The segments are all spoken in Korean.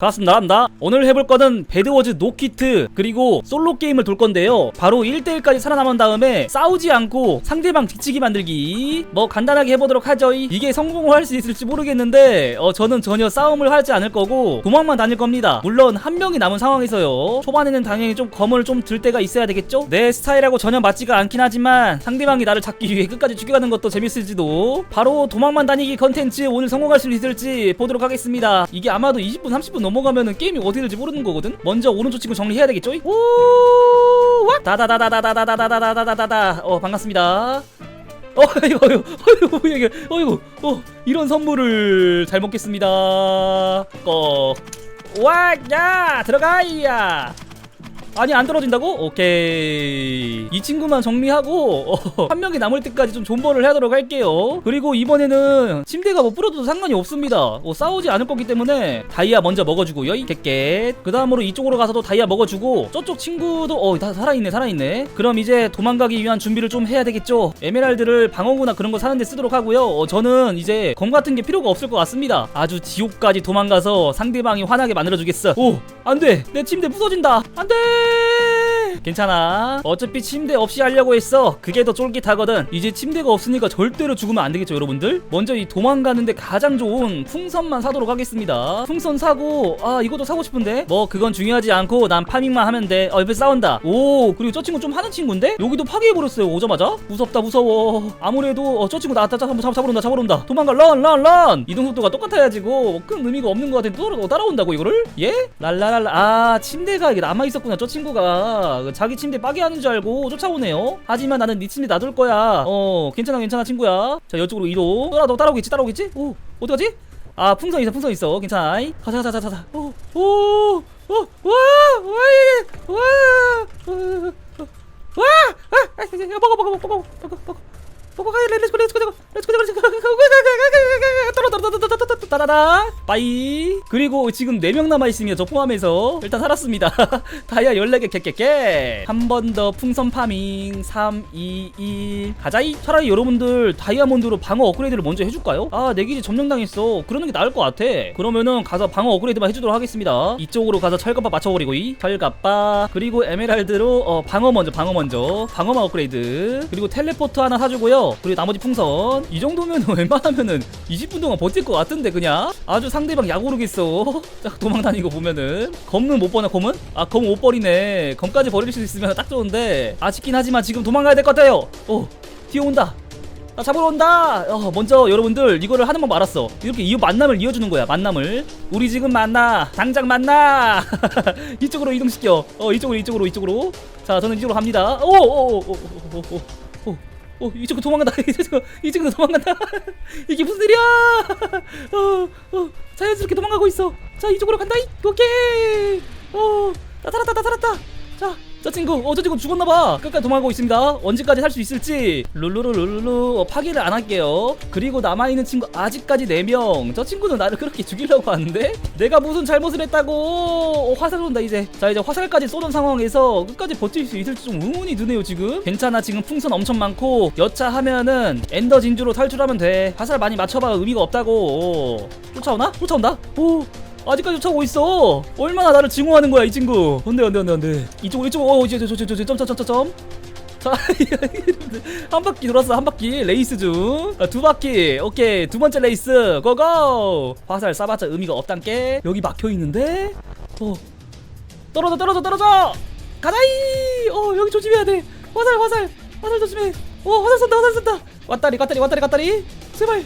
반갑습니다. 나입니다. 오늘 해볼 거는 배드워즈 노키트 그리고 솔로 게임을 돌 건데요. 바로 1대1까지 살아남은 다음에 싸우지 않고 상대방 뒤치기 만들기 뭐 간단하게 해보도록 하죠. 이게 성공을 할 수 있을지 모르겠는데 어, 저는 전혀 싸움을 하지 않을 거고 도망만 다닐 겁니다. 물론 한 명이 남은 상황에서요. 초반에는 당연히 좀 검을 좀 들 때가 있어야 되겠죠? 내 스타일하고 전혀 맞지가 않긴 하지만 상대방이 나를 잡기 위해 끝까지 죽여가는 것도 재밌을지도 바로 도망만 다니기 컨텐츠 오늘 성공할 수 있을지 보도록 하겠습니다. 이게 아마도 20분 30분 넘어가면은 게임이 어떻게 될지 모르는 거거든. 먼저 오른쪽 친구 정리해야 되겠죠? 오! 와! 다다다다다다다다다다다다다. 어 반갑습니다. 어 이거 이거 어이구 이게 어이구 어 이런 선물을 잘 먹겠습니다. 거. 와야 들어가야. 아니 안 떨어진다고? 오케이. 이 친구만 정리하고 어, 한 명이 남을 때까지 좀 존버를 하도록 할게요. 그리고 이번에는 침대가 뭐 뿌려도 상관이 없습니다. 어, 싸우지 않을 거기 때문에 다이아 먼저 먹어주고 여이 개켓 그 다음으로 이쪽으로 가서도 다이아 먹어주고 저쪽 친구도 어 다 살아있네 살아있네. 그럼 이제 도망가기 위한 준비를 좀 해야 되겠죠. 에메랄드를 방어구나 그런 거 사는데 쓰도록 하고요. 어, 저는 이제 검 같은 게 필요가 없을 것 같습니다. 아주 지옥까지 도망가서 상대방이 화나게 만들어주겠어. 오 안돼. 내 침대 부서진다. 안돼 you. 괜찮아. 어차피 침대 없이 하려고 했어. 그게 더 쫄깃하거든. 이제 침대가 없으니까 절대로 죽으면 안 되겠죠 여러분들? 먼저 이 도망가는데 가장 좋은 풍선만 사도록 하겠습니다. 풍선 사고 아 이것도 사고 싶은데? 뭐 그건 중요하지 않고 난 파밍만 하면 돼어 옆에 싸운다. 오 그리고 저 친구 좀 하는 친구인데? 여기도 파괴해버렸어요 오자마자? 무섭다 무서워. 아무래도 어, 저 친구 나왔다 한번 잡, 잡으러 온다 잡으러 온다. 도망가 런런 런! 이동 속도가 똑같아야 지고 큰 의미가 없는 것 같은데 또 따라온다고 이거를? 예? 랄랄랄라. 아 침대가 이게 남아있었구나 저 친구가 자기 침대 빠개하는 줄 알고 쫓아오네요 하지만 나는 네 침대 놔둘 거야 어 괜찮아 괜찮아 친구야 자 이쪽으로 이동 따라 너 따라오겠지 따라오겠지? 오 어디가지? 아 풍선 있어 풍선 있어 괜찮아 가자 가자 가자 가자 오오오와와와 와! 아, 먹어 먹어 먹어 먹어 먹어 먹어 먹어 빠이 그리고 지금 4명 남아있으며 저 포함해서 일단 살았습니다 다이아 14개 깨깨깨 한번 더 풍선 파밍 3 2 1 가자이 차라리 여러분들 다이아몬드로 방어 업그레이드를 먼저 해줄까요? 아 내 기지 점령당했어 그러는 게 나을 것 같아 그러면은 가서 방어 업그레이드만 해주도록 하겠습니다 이쪽으로 가서 철갑바 맞춰버리고 이 철갑바 그리고 에메랄드로 어, 방어 먼저 방어 먼저 방어만 업그레이드 그리고 텔레포트 하나 사주고요 그리고 나머지 풍선 이 정도면 웬만하면은 20분 동안 버틸 것 같은데 그냥 아주 상대방 약 오르겠어 딱 도망다니고 보면은 검은 못 버나 검은? 아검 못 버리네 검까지 버릴 수 있으면 딱 좋은데 아쉽긴 하지만 지금 도망가야 될 것 같아요 어 뒤에 온다 나 잡으러 온다. 어, 먼저 여러분들 이거를 하는 법 알았어. 이렇게 이 만남을 이어주는 거야. 만남을. 우리 지금 만나. 당장 만나. 이쪽으로 이동시켜. 어 이쪽으로 이쪽으로 이쪽으로. 자 저는 이쪽으로 갑니다. 오 오 오 오 오 오 오. 오, 이쪽으로 도망간다. 이쪽으로, 이쪽으로 도망간다. 이게 무슨 일이야? 어, 어, 자연스럽게 도망가고 있어. 자, 이쪽으로 간다. 이, 오케이. 어, 나 살았다, 나 살았다. 자, 저 친구, 어, 저 친구 죽었나봐. 끝까지 도망가고 있습니다. 언제까지 살 수 있을지. 룰루루루루, 어, 파괴를 안 할게요. 그리고 남아있는 친구 아직까지 4명. 저 친구는 나를 그렇게 죽이려고 하는데? 내가 무슨 잘못을 했다고. 어, 화살 쏜다, 이제. 자, 이제 화살까지 쏘는 상황에서 끝까지 버틸 수 있을지 좀 의문이 드네요, 지금. 괜찮아, 지금 풍선 엄청 많고, 여차하면은 엔더 진주로 탈출하면 돼. 화살 많이 맞춰봐 의미가 없다고. 어. 쫓아오나? 쫓아온다? 오. 아직까지 쫓아오고 있어. 얼마나 나를 증오하는 거야 이 친구. 안돼 안돼 안돼 안돼. 이쪽 이쪽 어 이제 저저저저점점점점. 자, 한 바퀴 돌았어 한 바퀴 레이스 중. 아, 두 바퀴. 오케이 두 번째 레이스 고고. 화살 쏴봤자 의미가 없단께. 여기 막혀 있는데. 어 떨어져 떨어져 떨어져. 가자이. 어 여기 조심해야 돼. 화살 화살 화살 조심해. 어 화살 쏜다 화살 쏜다. 왔다리 왔다리 왔다리 왔다리. 제발.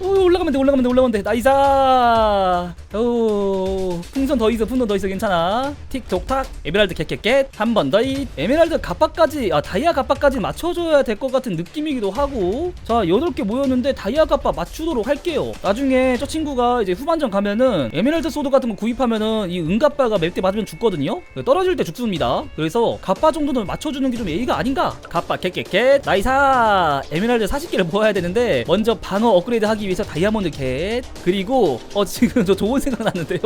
오 올라가면 돼 올라가면 돼 올라가면 돼 나이사 오 풍선 더 있어 풍선 더 있어 괜찮아. 틱톡탁 에메랄드 캣캣캣. 한 번 더이 에메랄드 갑바까지 아 다이아 갑바까지 맞춰줘야 될 것 같은 느낌이기도 하고. 자 여덟 개 모였는데 다이아 갑바 맞추도록 할게요. 나중에 저 친구가 이제 후반전 가면은 에메랄드 소드 같은 거 구입하면은 이 은갑바가 맵 때 맞으면 죽거든요? 떨어질 때 죽습니다. 그래서 갑바 정도는 맞춰주는 게 좀 예의가 아닌가? 갑바 캣캣캣. 나이사 에메랄드 40개를 모아야 되는데 먼저 방어 업그레이드 하기 위해서 다이아몬드 캣. 그리고 어 지금 저 좋은 생각 났는데요.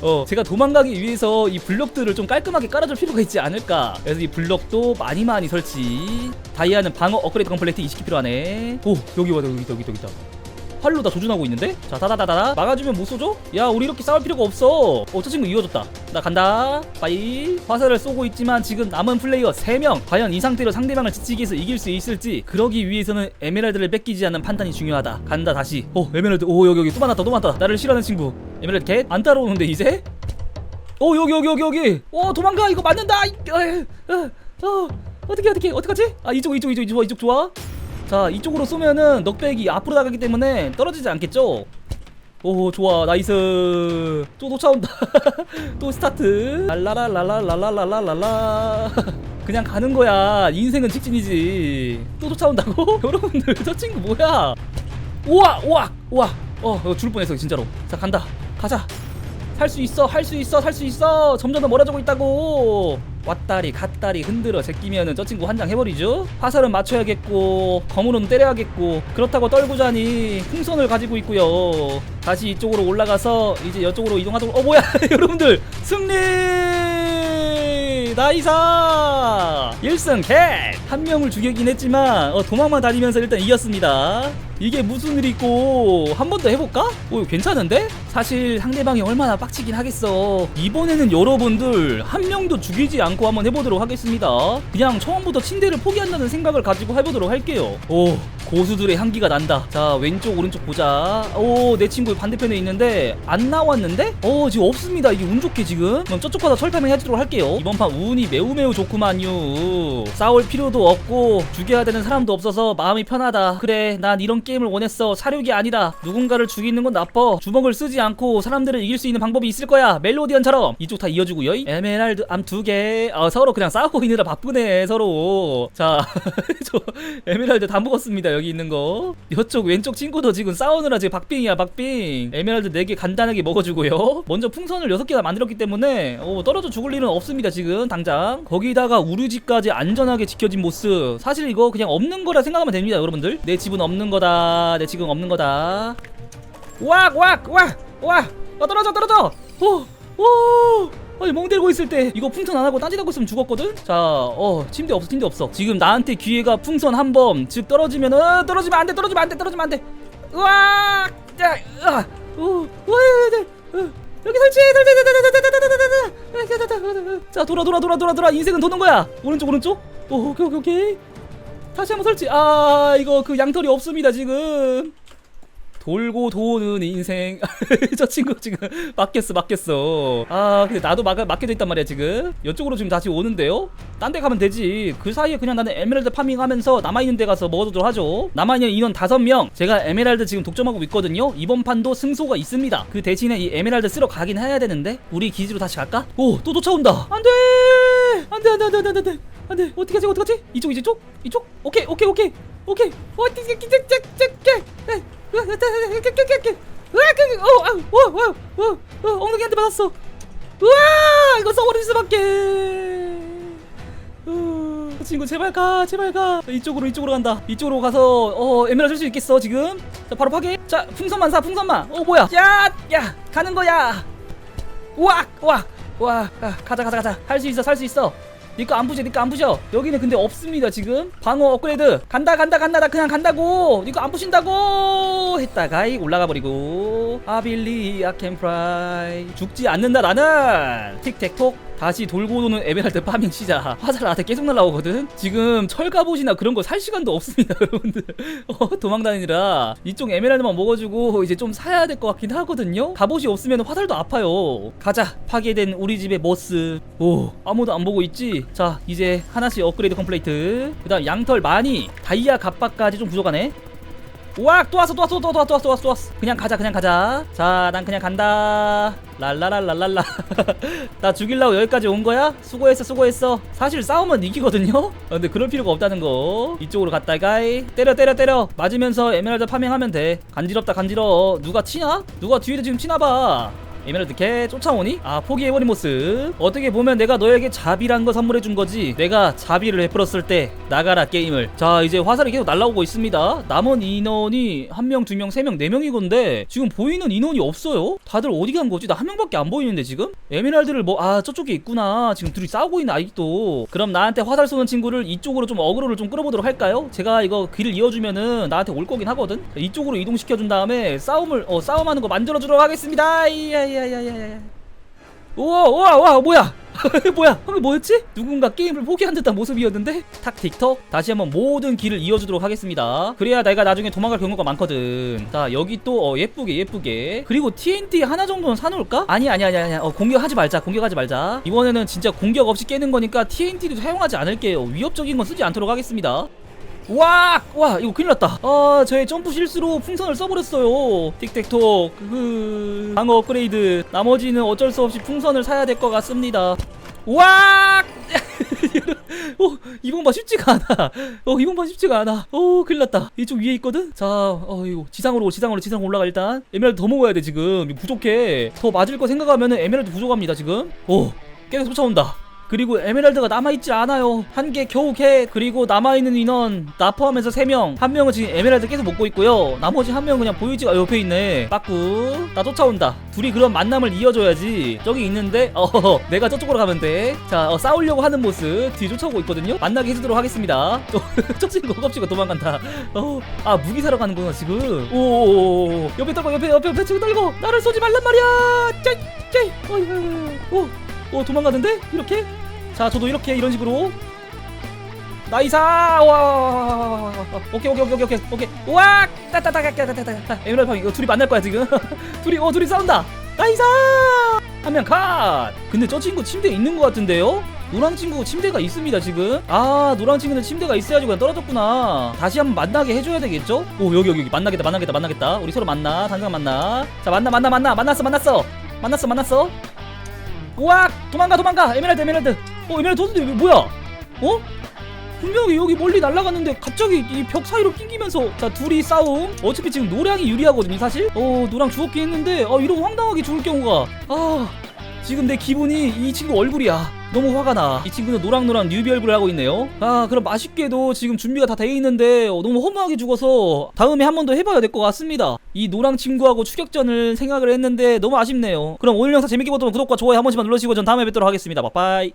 어 제가 도망가기 위해서 이 블럭들을 좀 깔끔하게 깔아줄 필요가 있지 않을까. 그래서 이 블럭도 많이 많이 설치. 다이아는 방어 업그레이드 컴플레이트 20개 필요하네. 오 여기 와다 여기 있다 여기 있다 여기 있다 활로 다 조준하고 있는데? 자 다다다다 막아주면 못 쏘죠? 야 우리 이렇게 싸울 필요가 없어. 어 저 친구 이어졌다. 나 간다. 빠이. 화살을 쏘고 있지만 지금 남은 플레이어 3명. 과연 이 상태로 상대방을 지치기 위해서 이길 수 있을지 그러기 위해서는 에메랄드를 뺏기지 않는 판단이 중요하다. 간다 다시. 오 에메랄드. 오 여기 여기. 또 만났다 또 만났다. 나를 싫어하는 친구. 에메랄드 겟 안 따라오는데 이제? 오 여기 여기 여기 여기. 오 도망가. 이거 맞는다. 이- 에, 에, 어. 어떻게 어떻게 어떡하지? 아 이쪽 이쪽 이쪽 좋아 이쪽 좋아 자 이쪽으로 쏘면은 넉백이 앞으로 나가기 때문에 떨어지지 않겠죠? 오 좋아 나이스. 또 쫓아온다. 또 스타트. 랄라라랄라랄라랄라랄라. 그냥 가는 거야. 인생은 직진이지. 또 쫓아온다고? 여러분들 저 친구 뭐야? 우와 우와 우와. 어 죽을 뻔했어 진짜로. 자 간다. 가자. 살 수 있어 할 수 있어 살 수 있어. 점점 더 멀어지고 있다고 왔다리 갔다리 흔들어 제끼면은 저 친구 환장 해버리죠? 화살은 맞춰야겠고 검으로는 때려야겠고 그렇다고 떨구자니 풍선을 가지고 있고요. 다시 이쪽으로 올라가서 이제 이쪽으로 이동하도록 어 뭐야? 여러분들 승리! 나이사! 1승 캣 한 명을 죽이긴 했지만 어, 도망만 다니면서 일단 이겼습니다. 이게 무슨 일이고 한 번 더 해볼까? 오 괜찮은데? 사실 상대방이 얼마나 빡치긴 하겠어. 이번에는 여러분들 한 명도 죽이지 않고 한번 해보도록 하겠습니다. 그냥 처음부터 침대를 포기한다는 생각을 가지고 해보도록 할게요. 오 고수들의 향기가 난다. 자 왼쪽 오른쪽 보자. 오 내 친구 반대편에 있는데 안 나왔는데? 어 지금 없습니다. 이게 운 좋게 지금. 그럼 저쪽 가서 철파밍 해주도록 할게요. 이번 판 운이 매우 매우 좋구만요. 싸울 필요도 없고 죽여야 되는 사람도 없어서 마음이 편하다. 그래 난 이런 게임을 원했어. 사륙이 아니다 누군가를 죽이는 건 나빠. 주먹을 쓰지 않고 사람들을 이길 수 있는 방법이 있을 거야. 멜로디언처럼. 이쪽 다 이어주고요. 에메랄드 암 두개. 아, 서로 그냥 싸우고 있느라 바쁘네 서로. 자 저 에메랄드 다 먹었습니다 여기 있는 거. 이쪽 왼쪽 친구도 지금 싸우느라 지금 박빙이야 박빙. 에메랄드 4개 간단하게 먹어주고요. 먼저 풍선을 6개나 만들었기 때문에 어, 떨어져 죽을 일은 없습니다 지금 당장. 거기다가 우르지까지 안전하게 지켜진 모습 사실 이거 그냥 없는 거라 생각하면 됩니다 여러분들. 내 집은 없는 거다. 내 집은 없는 거다. 왁왁왁왁 어, 떨어져 떨어져. 오오 아니 멍 들고 있을 때 이거 풍선 안 하고 딴짓하고 있으면 죽었거든? 자 어 침대 없어 침대 없어. 지금 나한테 기회가 풍선 한 번. 즉 떨어지면 어 떨어지면 안 돼 떨어지면 안 돼 떨어지면 안 돼. 으아 야 으아 오 으아 여기 설치 설치 자 돌아 돌아 돌아 돌아 돌아 인생은 도는 거야 오른쪽 오른쪽 오 오케이 오케이 오케이 다시 한번 설치 아 이거 그 양털이 없습니다 지금 돌고 도는 인생. 저 친구 지금 맡겼어 맡겼어. 아 근데 나도 막, 맡겨져 있단 말이야 지금. 이쪽으로 지금 다시 오는데요? 딴 데 가면 되지. 그 사이에 그냥 나는 에메랄드 파밍하면서 남아있는 데 가서 먹어두도록 하죠. 남아있는 인원 5명. 제가 에메랄드 지금 독점하고 있거든요. 이번 판도 승소가 있습니다. 그 대신에 이 에메랄드 쓰러 가긴 해야 되는데 우리 기지로 다시 갈까? 오 또 쫓아온다. 안돼! 안돼 안돼 안돼 안돼 안돼. 안돼. 어떻게 하지 어떻게 하지? 이쪽 이쪽 이쪽? 오케이 오케이 오케이. 오케이. 어떻게 엉덩이한테 맞았어 우와 이거 써버릴 수밖에 어, 친구 제발 가 제발 가 이쪽으로 이쪽으로 간다 이쪽으로 가서 어 에메랄드 쓸수 있겠어 지금 자 바로 파괴 자 풍선만 사 풍선만 어 뭐야 야야 가는 거야 우와 우와 우와 아, 가자 가자 가자 할 수 있어 살 수 있어 니꺼 안 부셔 니꺼 안 부셔. 여기는 근데 없습니다 지금. 방어 업그레이드. 간다 간다 간다. 나 그냥 간다고. 니꺼 안 부신다고. 했다가 이 올라가 버리고. 아빌리 아캔 프라이. 죽지 않는다 나는. 틱택톡 다시 돌고 도는 에메랄드 파밍 시작. 화살 나한테 계속 날라오거든? 지금 철갑옷이나 그런 거 살 시간도 없습니다 여러분들. 어, 도망 다니느라. 이쪽 에메랄드만 먹어주고 이제 좀 사야 될 것 같긴 하거든요? 갑옷이 없으면 화살도 아파요. 가자. 파괴된 우리 집의 모스. 오 아무도 안 보고 있지? 자 이제 하나씩 업그레이드 컴플레이트. 그 다음 양털 많이. 다이아 갑바까지 좀 부족하네 우와 또 왔어 또 왔어 또 왔어 또 왔어 또 왔어 그냥 가자 그냥 가자. 자 난 그냥 간다. 랄라랄랄랄라. 나 죽일라고 여기까지 온 거야? 수고했어 수고했어. 사실 싸우면 이기거든요? 어, 근데 그럴 필요가 없다는 거. 이쪽으로 갔다가 때려 때려 때려. 맞으면서 에메랄드 파밍하면 돼. 간지럽다 간지러워. 누가 치나? 누가 뒤에도 지금 치나봐 에메랄드 캐 쫓아오니? 아 포기해버린 모습 어떻게 보면 내가 너에게 자비란 거 선물해준 거지 내가 자비를 베풀었을 때 나가라 게임을 자 이제 화살이 계속 날라오고 있습니다 남은 인원이 한 명, 두 명, 세 명, 네 명이건데 지금 보이는 인원이 없어요? 다들 어디 간 거지? 나 한 명밖에 안 보이는데 지금? 에메랄드를 뭐 아 저쪽에 있구나 지금 둘이 싸우고 있는 아직도 그럼 나한테 화살 쏘는 친구를 이쪽으로 좀 어그로를 좀 끌어보도록 할까요? 제가 이거 길을 이어주면은 나한테 올 거긴 하거든 자, 이쪽으로 이동시켜준 다음에 싸움을 어 싸움하는 거 만들어주도록 하겠습니다 이야 이야이야이야 우와 우와 우와 뭐야? 뭐야? 방금 뭐였지? 누군가 게임을 포기한 듯한 모습이었는데? 탁틱톡. 다시 한번 모든 길을 이어주도록 하겠습니다. 그래야 내가 나중에 도망갈 경우가 많거든. 자 여기 또 어, 예쁘게 예쁘게. 그리고 TNT 하나 정도는 사놓을까? 아니 아니 아니 아니. 어, 공격하지 말자 공격하지 말자. 이번에는 진짜 공격 없이 깨는 거니까 TNT도 사용하지 않을게요. 위협적인 건 쓰지 않도록 하겠습니다 와! 와 이거 큰일 났다 아 저의 점프 실수로 풍선을 써버렸어요 틱택톡 그 방어 업그레이드 나머지는 어쩔 수 없이 풍선을 사야 될 것 같습니다 와! 어, 이번 봐 쉽지가 않아. 어, 이번 봐 쉽지가 않아. 어, 큰일 났다. 이쪽 위에 있거든? 자, 어, 이거 지상으로, 지상으로, 지상으로 올라가, 일단. 에메랄드 더 먹어야 돼, 지금. 부족해. 더 맞을 거 생각하면은 에메랄드 부족합니다, 지금. 오, 계속 쫓아온다. 그리고 에메랄드가 남아있지 않아요. 한 개 겨우 개. 그리고 남아있는 인원 나 포함해서 3명. 한 명은 지금 에메랄드 계속 먹고 있고요. 나머지 한 명은 그냥 보이지가 옆에 있네. 빠꾸. 나 쫓아온다. 둘이 그런 만남을 이어줘야지. 저기 있는데 어 내가 저쪽으로 가면 돼. 자 어, 싸우려고 하는 모습 뒤 쫓아오고 있거든요. 만나게 해주도록 하겠습니다. 저 친구 겁치고 도망간다. 어, 아 무기 사러 가는구나 지금. 오 옆에 떨고 옆에 옆에 옆에 친구 떨고 나를 쏘지 말란 말이야. 짜이 짜이. 어이 오. 어 도망가는데 이렇게 자 저도 이렇게 이런 식으로. 나이사! 와! 오케이 오케이 오케이 오케이 오케이. 와! 따따따따따따따 에메랄드 파 이거 둘이 만날 거야 지금. 둘이 어 둘이 싸운다. 나이사! 한 명 컷 근데 저 친구 침대에 있는 것 같은데요? 노랑 친구 침대가 있습니다 지금. 아 노랑 친구는 침대가 있어야지 그냥 떨어졌구나. 다시 한번 만나게 해줘야 되겠죠? 오 여기 여기 여기. 만나겠다 만나겠다 만나겠다. 우리 서로 만나. 당장 만나. 자 만나 만나 만나. 만났어 만났어. 만났어 만났어. 우와 도망가 도망가. 에메랄드 에메랄드 어 에메랄드 도는데 왜 뭐야? 어? 분명히 여기 멀리 날아갔는데 갑자기 이 벽 사이로 낑기면서 자 둘이 싸움. 어차피 지금 노랑이 유리하거든요 사실. 어 노랑 죽었긴 했는데 어 이러고 황당하게 죽을 경우가 아 지금 내 기분이 이 친구 얼굴이야. 너무 화가 나 이 친구는 노랑노랑 뉴비 얼굴을 하고 있네요. 아 그럼 맛있게도 지금 준비가 다 돼 있는데 어, 너무 허무하게 죽어서 다음에 한 번 더 해봐야 될 것 같습니다. 이 노랑 친구하고 추격전을 생각을 했는데 너무 아쉽네요. 그럼 오늘 영상 재밌게 보셨다면 구독과 좋아요 한 번씩만 눌러주시고 전 다음에 뵙도록 하겠습니다. 빠빠이